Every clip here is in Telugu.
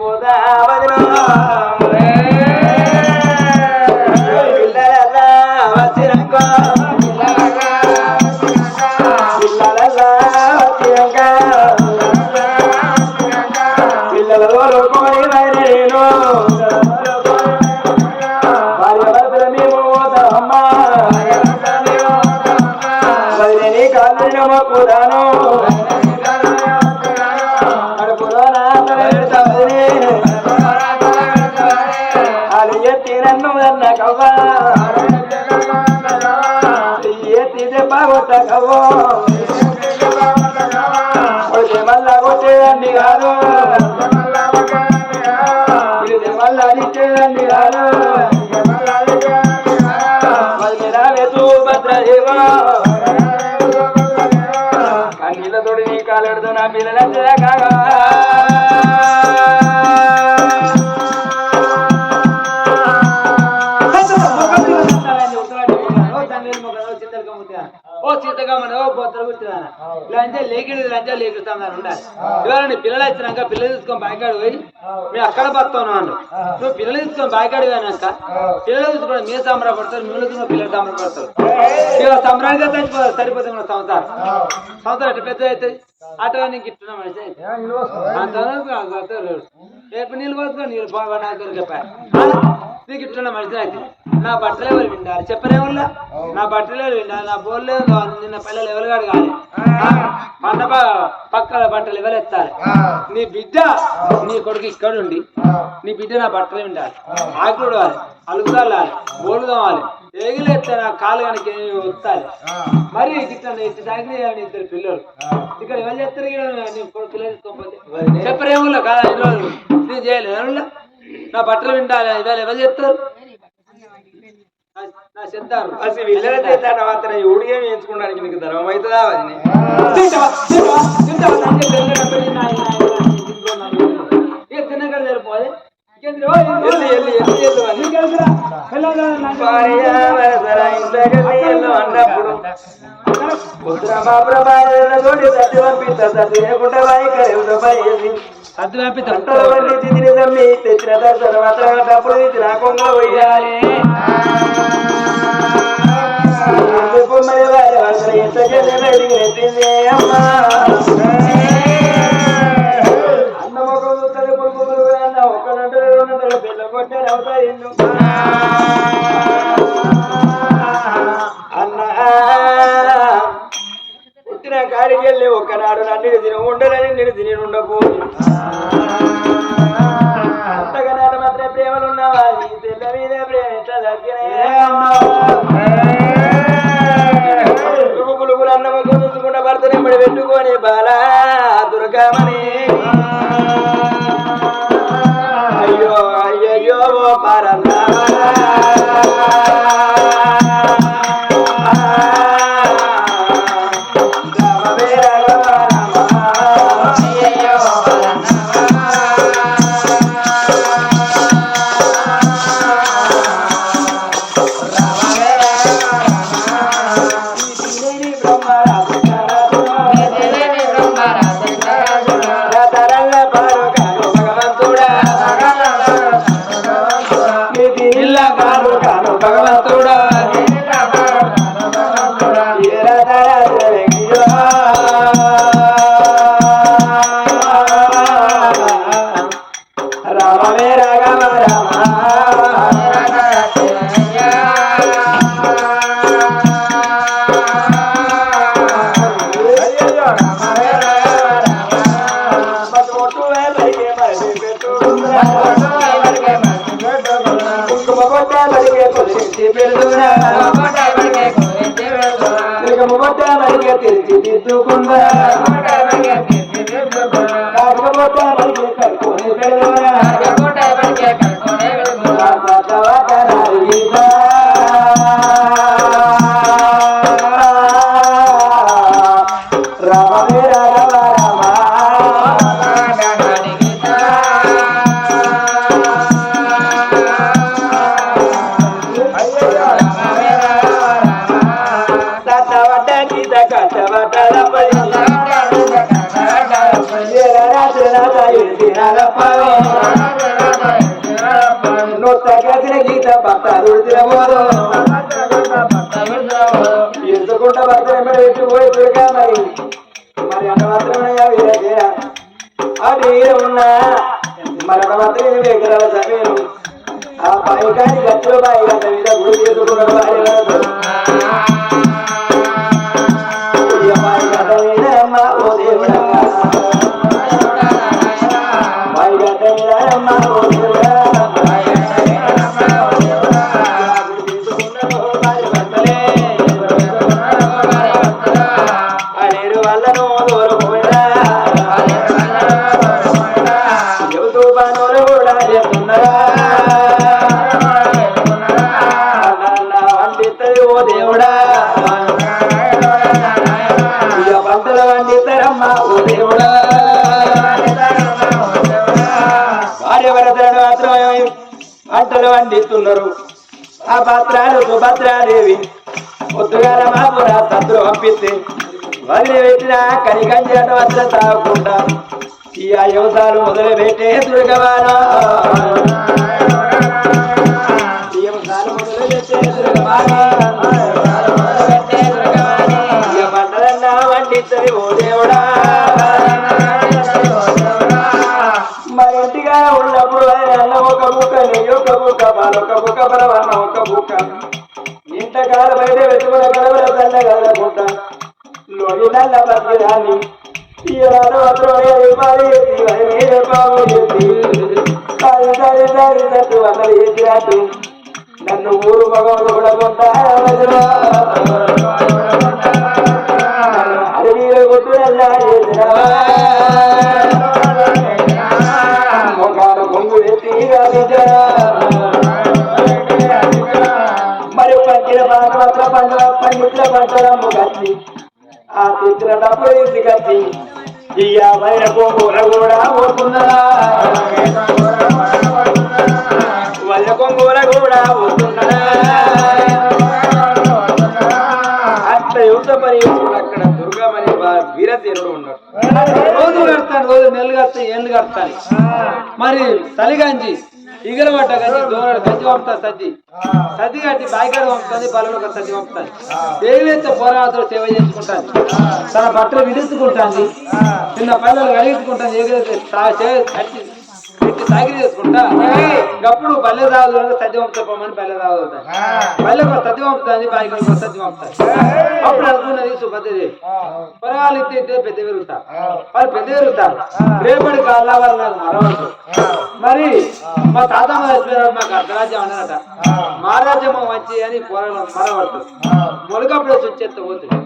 గోదావరి ఎత్తి దెబ్బ కొట్ట లంచా లేకిడి లంచా లేకిస్తాను ఉండాలి. ఇవాళ నీ పిల్లలు వచ్చినాక పిల్లలు తీసుకొని బాయికాడు పోయి మేము అక్కడ బతాను అన్ను నువ్వు పిల్లలు తీసుకొని బాయికాడు పోయినాక పిల్లలు తీసుకొని మీరు సంబరపడతారు మీరు తీసుకొని పిల్లలు సంబరపడతారు. ఇక సంబరానికి చచ్చిపోతారు సరిపోతుంది మన సంవత్సరం. సంవత్సరం ఎట్లా పెద్ద అవుతుంది అట్లా నీకు ఇట్టున్నా మనిషి రేపు నీళ్ళు పోసుకో నీళ్ళు బాగా నాకు నీకు ఇట్లున్న మనిషి అయితే. నా బట్టలు ఎవరు వింటారు చెప్పరేమల్లా నా బట్టలు ఎవరు వింటారు నా బోర్లు నిన్న పిల్లలు ఎవరు కాదు మన పక్కల బట్టలు ఎవరు ఎత్తారు నీ బిడ్డ నీ కొడుకు ఇక్కడ ఉండి నీ బిడ్డ నా బట్టలు వింటారు ఆకులు వాలి అలుగుదాలి బోర్లు కావాలి ఏగిలు ఎత్తే నా కాలు కనుక వస్తాలి మరి ఇట్లా ఇట్లా తాగిన ఇద్దరు పిల్లలు. ఇక్కడ ఎవరు చేస్తారు పిల్లలు కాదా ఈ రోజు నేను చేయలేదు? నా బట్టలు వింటాలి ఇవాళ ఎవరు చెప్తారు అసలు వీళ్ళ చేస్తాడు మాత్రం ఎవడిగా ఎంచుకోవడానికి నీకు ధర్మం అవుతుందా నీళ్ళు అన్నప్పుడు మా ప్రభావం పంపిస్తా తట్టి తిని తమ్మి తెచ్చిన తర్వాత డబ్బులు తీసి నా పోయాలి. మరి వారి వరసర ఇంట్లోకి బయటికి నెట్టింది అమ్మా. అన్న ఒక చూస్తుంది కొడుకు కొడుకు అన్న ఒక్కడంటే రెండు పిల్ల కొట్టారు అవుతాయి ఒక్కనాడు నన్ను తిని ఉండనని నేను తిని ఉండకు అంతగా నాన్న మాత్రం ప్రేమలు ఉన్నావా? నీ పిల్ల మీద ప్రేమ ఎట్లా తగ్గినే పులుగులు పెట్టుకొని బాలా. దిద్దుకుందా. కాటుక దేవుడా సుభద్రాదేవి పొద్దుగాల మాపురా సద్దులు పంపిస్తే. వదిలి పెట్టిన కనికంజట వద్ద తాగకుండా. ఈ అయోసాలు మొదలు దుర్గవానా. ఈ మొదలు పెట్టే దుర్గవానా. ఇక ఉన్నప్పుడు అన్న ఒక బుక్క నీ ఒక బుక్క పాలొక బుక్క పరవన్న ఒక బుక్క ఇంతకాలం బయట వెతుకున్న కడవల దండ కదలకుండా లోని నల్ల పత్రిదాన్ని తీయరాదు మాత్రమే ఇవ్వాలి ఎత్తి వరి బాబు ఎత్తి. సారి సారి సారి తట్టు నన్ను ఊరు మగవాడు కూడా కొంత పట్టిన పాట పట్ల పండు పండితుల పంటలమ్ము కత్తి ఆ తిత్తుల డబ్బులు ఇంటి కత్తి ఈ యాభై కొంగూర కూడా పోతున్నదా? వల్ల కొంగూర కూడా పోతున్నదా? అట్ట యుద్ధ మరి అక్కడ దుర్గామణి వీరతీరుడు ఉన్నాడు. రోజులు కడతాను రోజు నెలలు కడతాయి ఏళ్ళు మరి చలిగంజి ఇగల పడ్డ గంజి దూరాడు గంజి పంపుతారు సజ్జి సజ్జి కట్టి బాయికాడ పంపుతుంది బలంలో సజ్జి పంపుతాను దేవిలేస్తే పోరాటంలో సేవ చేసుకుంటాను తన బట్టలు విడుచుకుంటాను చిన్న పిల్లలు కలిగించుకుంటాను ఎగిరైతే కట్టి పెట్టి సాగిరి చేసుకుంటా? గప్పుడు పల్లె రాదు సజ్జి పంపుతా పోమని పల్లె రాదు పల్లెకు పంపుతుంది బాయికాడికి ఒక సజ్జి పంపుతాను అప్పుడు అనుకున్నది సుభద్రది పొరగాలు ఎత్తే పెద్ద పెరుగుతా వాళ్ళు పెద్ద పెరుగుతారు రేపటి కాళ్ళ వాళ్ళు నాకు మరి మా తాతమ్మ చచ్చిపోయినాడు మాకు అర్ధరాజ్యం అన్నారట. మహారాజ్యం మంచి అని పోరాడు మరవడుతుంది మొలకప్పుడు వచ్చేస్తే పోతుంది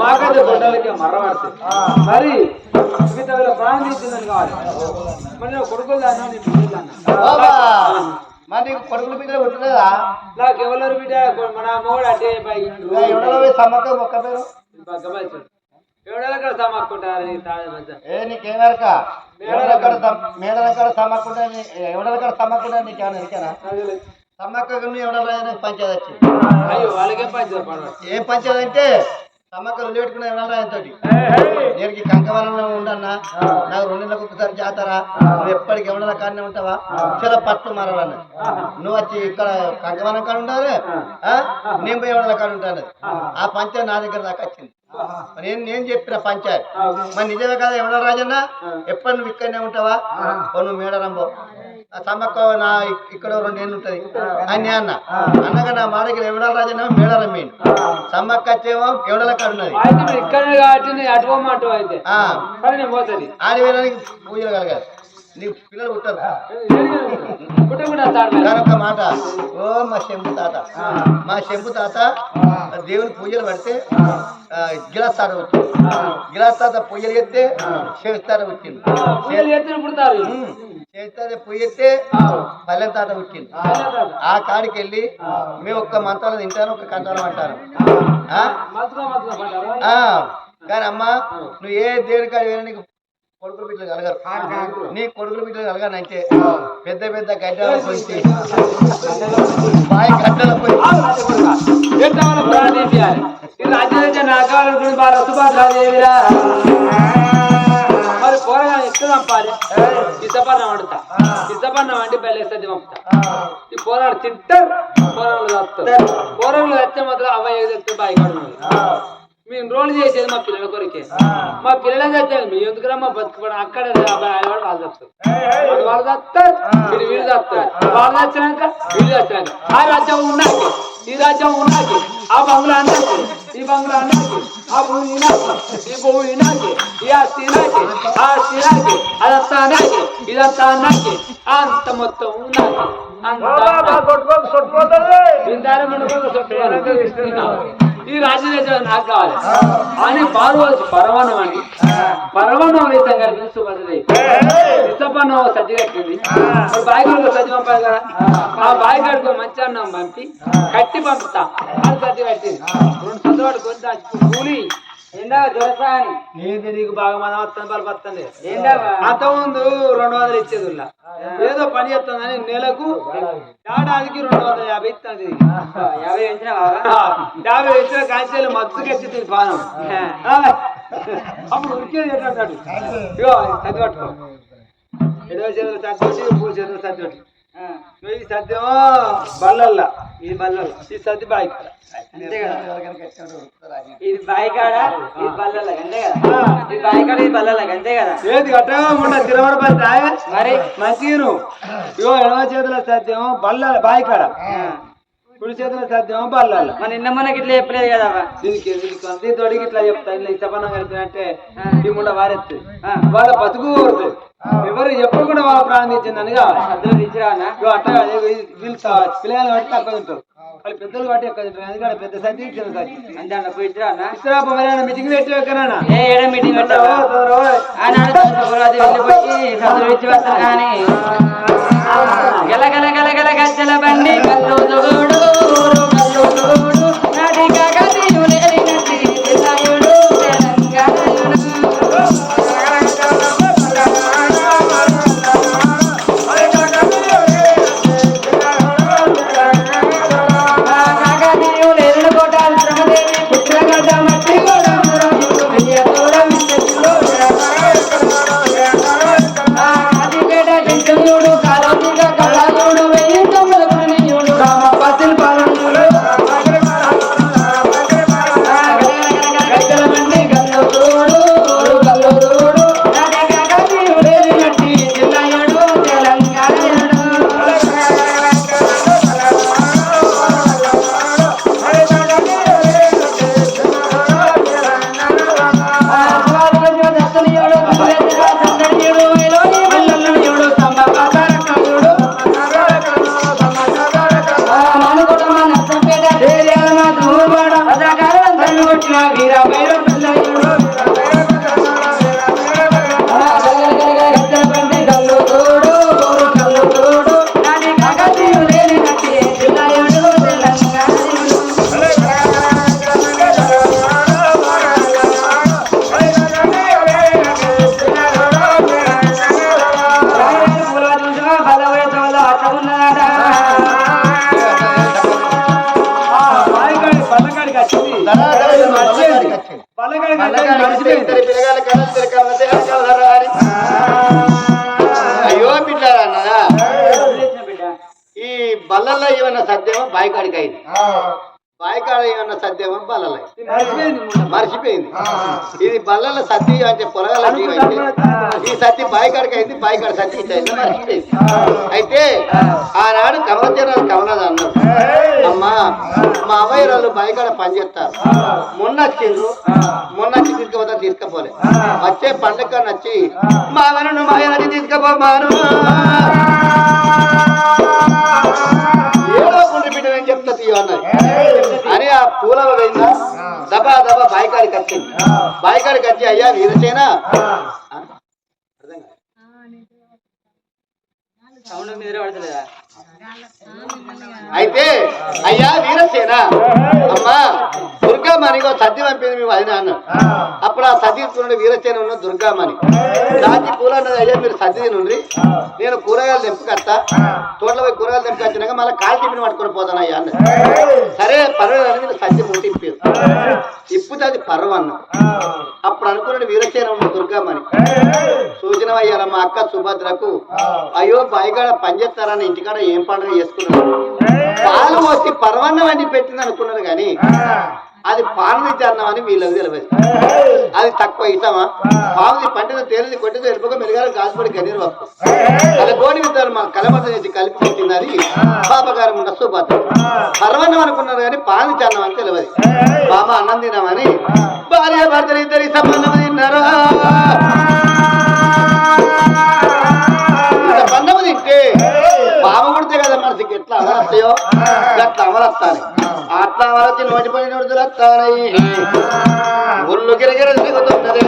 మాకైతే గొడ్డలకి మర్రపడుతుంది మరి మిగతా ప్రాణం తీసిందని కావాలి. మరి నీ మరి నీకు కొడుకుల బిడ్డలు పుట్టలేదా? నాకు ఎవరు బిడ్డ? మన మొగడు అంటే పైకి ఎవడో పోయి సమ్మక్క మొక్క పేరు? తాళ మధ్య. ఏ నీకేమరక మేడలక్కడ మేడలక్కడ సమ్మక్కుంటే ఎవడలక్కడ సమ్మక్కుంటే నీకేమైనా ఎరికానా సమ్మక్క ఎవడల పంచాయతీ అయ్యో వాళ్ళకే పడవ? ఏం పంచాయతీ అంటే సమ్మక్క రెండు పెట్టుకున్న ఎవడల తోటి నేను కంకవరంలో ఉండన్నా నాకు రెండు నెలలకు ఒకసారి జాతర నువ్వు ఎప్పటికి ఎవడల కాడనే ఉంటావా? చాలా పట్టు మారాలన్న. నువ్వు వచ్చి ఇక్కడ కంకవరం కాడ ఉండాలి ఆ? నేను పోయి ఎవడల కాడ ఉంటాను. ఆ. పంచాయతీ నా దగ్గర దాకా వచ్చింది. నేను నేను చెప్పిన పంచాయత్. మరి నిజమే కదా ఎవడ రాజన్న? ఎప్పుడు నువ్వు ఇక్కడనే ఉంటావా? నువ్వు మేడరంబో సమ్మక్క నా ఇక్- ఇక్కడ రెండు ఏళ్ళు ఉంటది అని అన్న అన్నగా నా మాడకి ఎవడ రాజన్న మేడరం మెయిన్. సమ్మక్క వచ్చేమో ఎవడల కాడ ఉన్నది ఆడి వేయడానికి పూజలు కలగాలి. నీకు పిల్లలు పుట్టారు. ఒక మాట. ఓ మా శంభు తాత. మా శంభు తాత దేవుని పూజలు పడితే గిలాస్ తాత వచ్చింది. గిలాస్ తాత పూజలు శేష్ తాత వచ్చింది. పూజ ఎత్తే పల్లెం తాత వచ్చింది ఆ కాడికి వెళ్ళి మేము ఒక్క మంత్రాలు తింటాను ఒక కంటారం అంటారు. కానీ అమ్మ నువ్వు ఏ దేవుని కాడి నీకు కొడుకులు బిడ్డలు కలగరు. నీ కొడుకులు బిడ్డలు కలగనంటే పెద్ద పెద్ద గడ్డల పోయి బాయి గడ్డల పోయి మరి పోరగా ఎక్కడ చంపాలి? ఇసపన్నం వండుతా ఇసపన్నం వండి బయలు వేస్తే పంపుతా ఈ పోరాడు తింటారు పోరాళ్ళు చస్తారు. పోరాళ్ళు వచ్చే మాత్రం అమ్మాయి చెప్తే బాయ్ మేము రోల్ చేసేది మా పిల్లల కొరికే. మా పిల్లలే చచ్చారు మీ ఎందుకురా మా బతుకుపడ అక్కడ అబ్బాయి వాళ్ళు వాళ్ళు చస్తారు. వాళ్ళు చస్తారు వీళ్ళు వీళ్ళు చస్తారు. వాళ్ళు చచ్చినాక వీళ్ళు చచ్చినాక. ఆ రాజ్యం ఉన్నాకి ఈ రాజ్యం ఉన్నాకి ఆ బంగ్లా అన్నాకి ఈ బంగ్లా అన్నాకి ఆ భూమి ఇనాకి ఈ భూమి ఇనాకి ఈ ఆస్తి ఇనాకి ఆ ఆస్తి ఇనాకి అదంతా అన్నాకి ఇదంతా అన్నాకి అంత మొత్తం ఉన్నాకి అంత బృందారం మండపంలో సొట్టుకోవాలి. ఈ రాజదేశం నాకు కావాలి. అని పార్వతి పరమాణం అండి. పరమాణం అయితే పిలుస్తూ సుభద్రది ఇష్టపన్నం సజ్జ కట్టింది మరి సజ్జ పంపాలి కదా? ఆ బాయిగడికి మంచి అన్నం పంపి కట్టి పంపుతా. అది సజ్జ కట్టింది. రెండు సజ్జు పట్టుకొని దాచి కూలి. ఏంది నీకు బాగా మనం వస్తుంది బలి వస్తుంది ఏందావా అంత ముందు రెండు వందలు ఇచ్చేది. ఏదో పని చేస్తుందని నెలకు ఏడాదికి రెండు వందల యాభై ఇస్తుంది యాభై యాభై వచ్చిన కాంచెలు మత్తుకు ఎత్తుతుంది పానం. అప్పుడు ఉరికేది ఏంటంటాడు? ఇగో సర్ది పట్టుకో. ఎడవ చేతులు సర్ది పూల చేతులు నువ్వు ఈ సద్దేమో బల్లల్లా ఈ బల్లల్ల ఈ సర్ది బాయ్ అంతే కదా ఇది బాయికాడ ఇది బల్లల అంతే కదా? ఇది బాయికాడ ఇది బల్లల అంతే కదా? ఏది కట్టగా ఉండ తిరవర పడతా మరి? నువ్వు ఇగో ఎడవ చేతుల సద్దేమో బల్ల బాయ్ కాడ. కుడి చేతుల సద్దేమో బల్లల్ల మన నిన్న మొన్నకి ఇట్లా చెప్పలేదు కదా. దీనికి అంతే తోడికి ఇట్లా చెప్తా? ఇట్లా ఈ ముండ వారెత్తుంది వాళ్ళ బతుకు కోరుతుంది ఎవరు ఎప్పుడు కూడా వాళ్ళ ప్రారంభించిందని కావాలి. అందులో తెచ్చిరా అట్లా వీళ్ళు పిల్లగాళ్ళు బట్టి తక్కువ తింటారు. వాళ్ళు పెద్దలు బట్టి ఎక్కువ తింటారు. ఎందుకంటే పెద్ద సర్ది చిన్న సర్ది అంతే అన్న? పోయి ఇచ్చిరా మరి మీటింగ్ పెట్టి ఏ ఏడ మీటింగ్ పెట్టావా? వెళ్ళిపోయి సందులు ఇచ్చి వస్తారు కానీ. గల గల గల గల గజ్జల బండి కల్లు అయ్యో బిడ్డ అన్నదా ఈ బల్లల్లో ఏమన్నా సత్యమో బాయికాడికి అయింది. బాయికాడ ఏమన్నా బల్లలు. అయింది. మర్చిపోయింది. ఇది బల్లల సత్తి అంటే పొలగల ఈ సత్తి బాయికాడికి అయింది బాయికాడ సత్తి మర్చిపోయింది. అయితే ఆనాడు కమలచరణాలు కమలది అన్నారు. అమ్మా మా అమ్మాయిరాళ్ళు బాయికాడ పని చేస్తారు. మొన్న వచ్చిండ్రు. మొన్న వచ్చి తీసుకుపోతా తీసుకపోలే. వచ్చే పండుగ నచ్చి మా వనను మా అయ్యనది తీసుకుపోమాను అయ్యా వీరసేన అయితే అయ్యా వీరసేన. అమ్మా దుర్గామణిగో సద్ది పంపింది మేము అది నాన్న అప్పుడు ఆ సద్ది తీసుకున్న వీరసేన ఉన్న దుర్గామణి రాజీ పూల అన్నది అయ్యా మీరు సద్ది తినండి. నేను కూరగాయలు తెంపుకొస్తా. తోటలో పోయి కూరగాయలు తెంపుకొచ్చినాక మళ్ళీ కాలు టిఫిన్ పట్టుకొని పోతాను అయ్యా అన్న. సరే పర్వాలేదు మీరు సద్ది ముట్టింపారు. ఇప్పుడు అది పర్వన్న అప్పుడు అనుకున్నాడు వీరసేన ఉన్న దుర్గామణి సూచన అయ్యారమ్మా అక్క సుభద్రకు అయ్యో కాడ పనిచేస్తారని ఇంటికాడ ఏం పండుగ చేసుకున్నారు? పాలు పోసి పర్వన్నం అని పెట్టింది అనుకున్నారు కానీ అది పాలని అన్నం అని వీళ్ళకి తెలియదు. అది తక్కువ ఇస్తామా? పాముది పంటను తేలిది కొట్టింది వెళ్ళిపోక మెరుగారు కాసుపడి గనీరు వస్తాం అలా గోని విద్దారు మా కలబద్ద చేసి కలిపి పెట్టింది అది పాపగారు ఉన్న సుభద్ర పర్వన్నం అనుకున్నారు కానీ పాలని అన్నం అని తెలియదు. బాబా అన్నం తినామని భార్య భర్తలు ఇద్దరి సంబంధం తిన్నారా? ఇట్లా అమరస్తాయో అట్లా అమరస్తాను అట్లా అమరచి నోటి పని నోడుతులు ఒళ్ళు గిరగిర దిగుతున్నది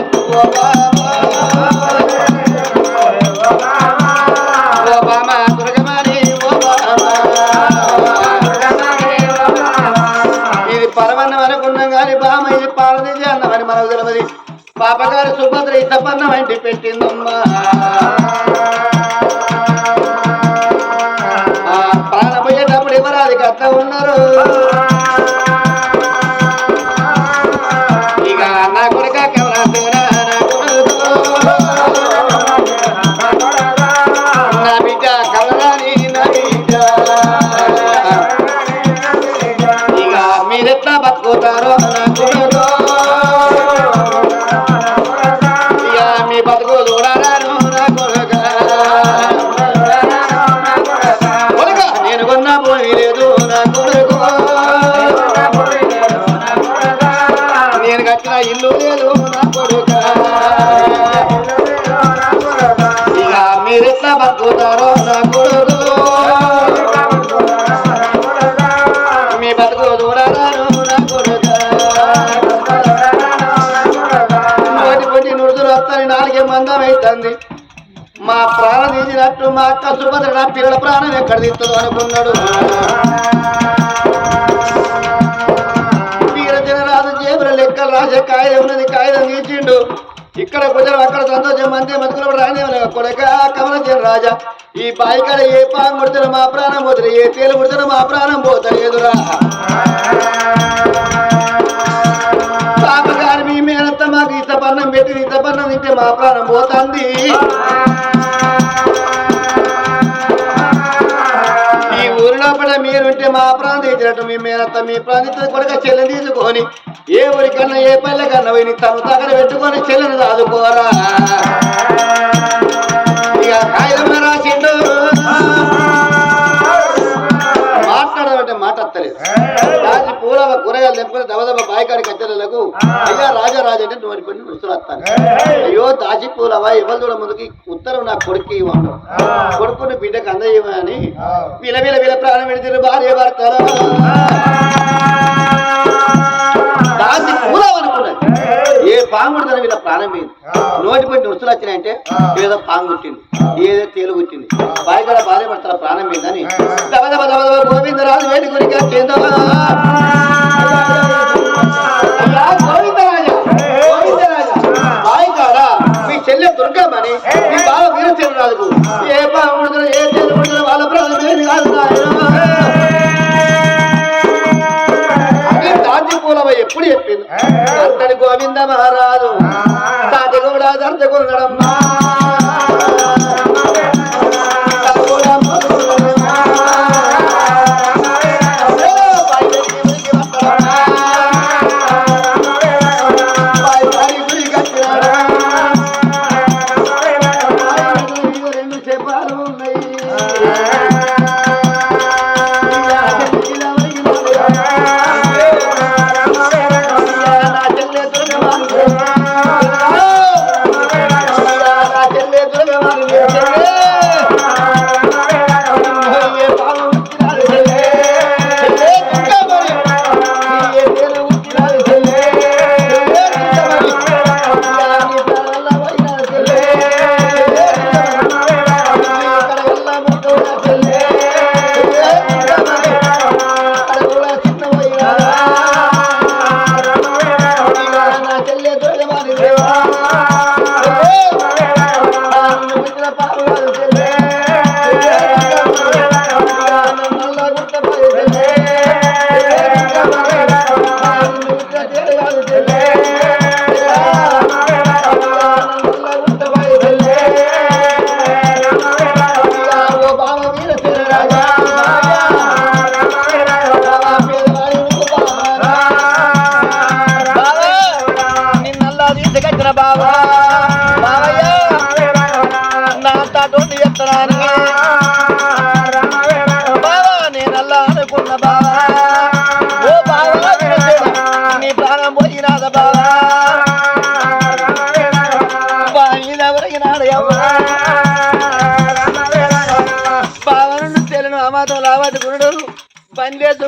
ఇది పరమన్నం అనుకున్నాం కానీ బామ ఇది అన్నమని మనకు తెలియదు. పాపగారు సుభద్ర ఇంత పన్నం పెట్టిందమ్మా. కట్ట అవుతుంది మా ప్రాణం తీసినట్టు మా అక్క సుభద్ర నా పిల్లల ప్రాణం ఎక్కడ తీస్తుందో అనుకున్నాడు. ఉన్నది కాగితం తీర్చిండు ఇక్కడ కుదరం అక్కడ సంతోషం అంతే మతుకులు రానే కొడక కమల రాజా. ఈ పాయికాడ ఏ పాము కొడుతున్న మా ప్రాణం పోతుంది. ఏ తేలు కొడుతున్న మా ప్రాణం పోతలేదురా పాపగారు మీ మేనత్త మాకు ఇంత పన్నం పెట్టి ఇంత పన్నం తింటే మా ప్రాణం పోతుంది. ఈ ఊరి లోపల మీరుంటే మా ప్రాణం తీసినట్టు మీ మేనత్త మీ ప్రాంతం కొడుక చెల్లెని తీసుకొని ఏ ఊరికన్నా ఏ పల్లె కన్నా పోయి తను తగడ పెట్టుకొని చెల్లెని చదువుకోరా? ఇక కాగితం రాసిండు. మాట్లాడాలంటే మాట రాజు పూల కూరగాయలు తెంపుకుని దబదబ బాయికాడి కట్టెలకు అయ్యా రాజా రాజా అంటే నోటి పని రుసులు వస్తాను. అయ్యో దాచి పూలవా ఎవరు చూడ ముందుకి ఉత్తరం నా కొడుకు ఇవ్వను. కొడుకుని బిడ్డకు అందయ్యమని విలవిల విల ప్రాణం పెడితే భార్య భర్తలు. దాచి పూలవ అనుకున్నది ఏ పాంగుడు వీళ్ళ ప్రాణం పోయింది నోటి పట్టి రుసులు వచ్చినాయంటే ఏదో పాంగు కుట్టింది ఏదో తేలు భర్తల ప్రాణం పోయిందని దబదబ దబదబ గోవిందరాజు వేడి గురికి వచ్చిందో గోవింద మహారాజు. సాటి కూడా దంత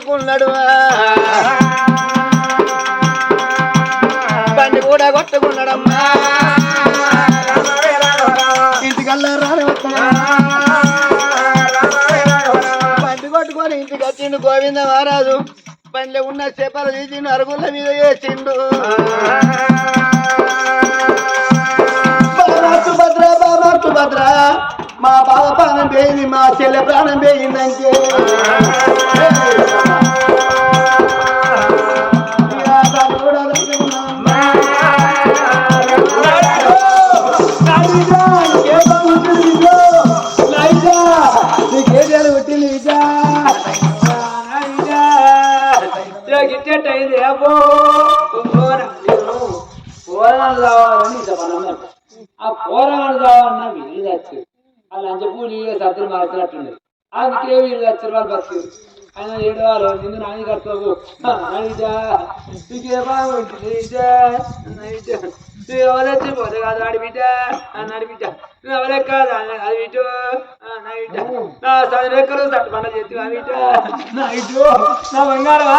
కొట్టుకున్నాడు బండి కూడా కొట్టుకున్నాడమ్మా. ఇంటికల్లా రాని బండి కొట్టుకొని ఇంటికి వచ్చిండు గోవింద మహారాజు బండిలో ఉన్న చేపలు తీసిండు అరుగుల మీద వేసిండు. భద్రా సుభద్ర మా బావ ప్రాణం పోయింది మా చెల్లె ప్రాణం పోయిందంటే పుట్టింది కావాలని ఆ పోరాలు కావాలన్నా వీళ్ళు వచ్చి ఆ లంచ సర్దులు మార్చినట్టుంది అందుకే వీళ్ళు వచ్చారు వాళ్ళు బస్సు. ఆయన ఏడవాళ్ళు నిన్ను నాని కడతావు ఎవరైతే పోతే కాదు ఆడి బిడ్డ. నువ్వు ఎవరే కాదు అది బిడ్డ నా బిడ్డ నా చదివేకలు తట్టు చేతి నా నా బిడ్డు నా బంగారమా?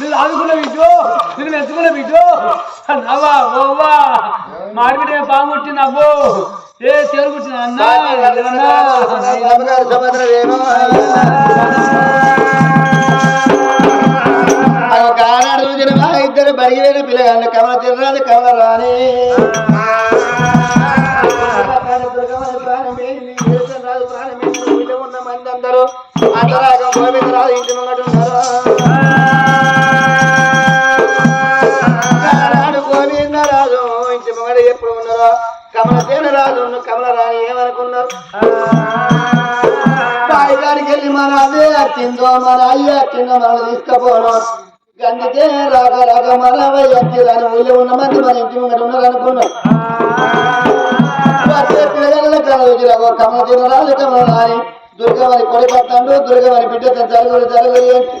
నువ్వు ఆదుకున్న బిడ్డు నువ్వు మెచ్చుకున్న నవ్వా ఓవా పాము పుట్టింది అబ్బో ఇద్దరు బడిగిన పిల్లగాళ్ళు. కమల తిరరాదు కమల రాని ఉన్న మంది అందరూ అంతరాగం ఇంటి ముంగట కమల తేన కమలరాణి ఏమనుకున్నారు? బాయి గారికి వెళ్ళి మన అదే అచ్చిందో మన అయ్య అచ్చిందో మనం తీసుకపోను అందుకే రాగ రాగ మన అవ్వయ్య అచ్చిందని ఊళ్ళో ఉన్న మంది మన ఇంటి ముందర ఉన్నారు అనుకున్నాం. వచ్చే కమల తినరాజు కమలరాణి కమల రాణి దుర్గమని కొడి పట్టాడు దుర్గమని బిడ్డ జరుగుడు జరుగుడు ఏంటి?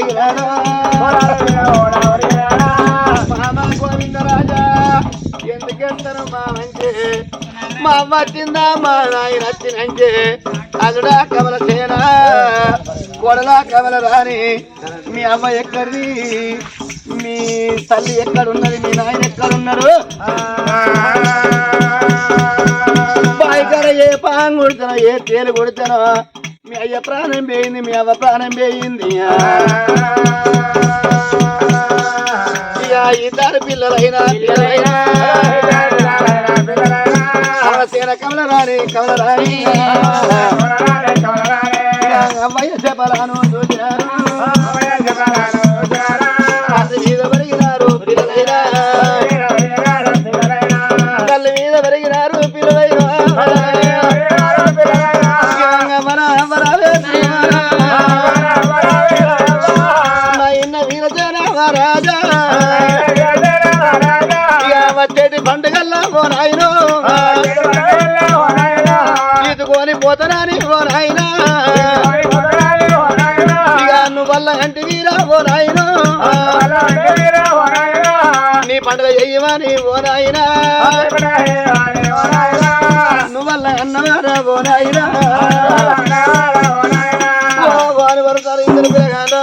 కూడా గోవిందరాజా మా మంచి మా అమ్మ వచ్చిందా మా నాయన వచ్చినంటే అల్లుడా కమల సేన కొడలా కమల రాని మీ అమ్మ ఎక్కడిది? మీ తల్లి ఎక్కడున్నది? మీ నాయన ఎక్కడున్నారు బాయికాడ ఏ పాన్ కొడుతానో ఏ తేలు కొడుతున్నా మీ అయ్య ప్రాణం పోయింది మీ అవ్వ ప్రాణం పోయింది ఇద్దరు పిల్లలైనా కమల రాణి కమల రాణి అమ్మయ్య చెప్పరాను చూసినారు ఓ నాయనా నువ్వల్ల అన్నవారా ఓ నాయనా ఓ వారి వరసారి ఇద్దరు పిల్లగాడు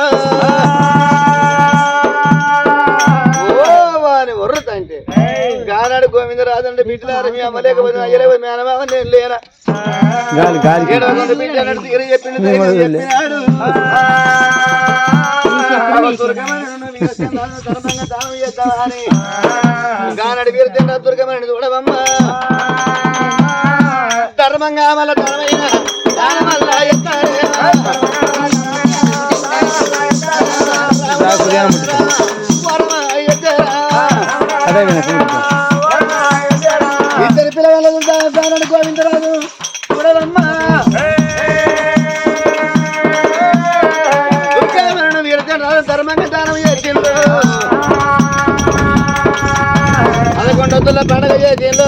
ఓ వారి వర్రుతంటే గానాడు గోవిందరాజు అంటే బిడ్డలారు మీ అమ్మ లేకపోతే మీ నేను లేనా చెప్పిండు, చూడవమ్మ ధర్మంగా మళ్ళా ధర్మైన దానమల్లా. ఇద్దరు పిల్లగాళ్ళు గానాడు పిల్ల పండగ దీనిలో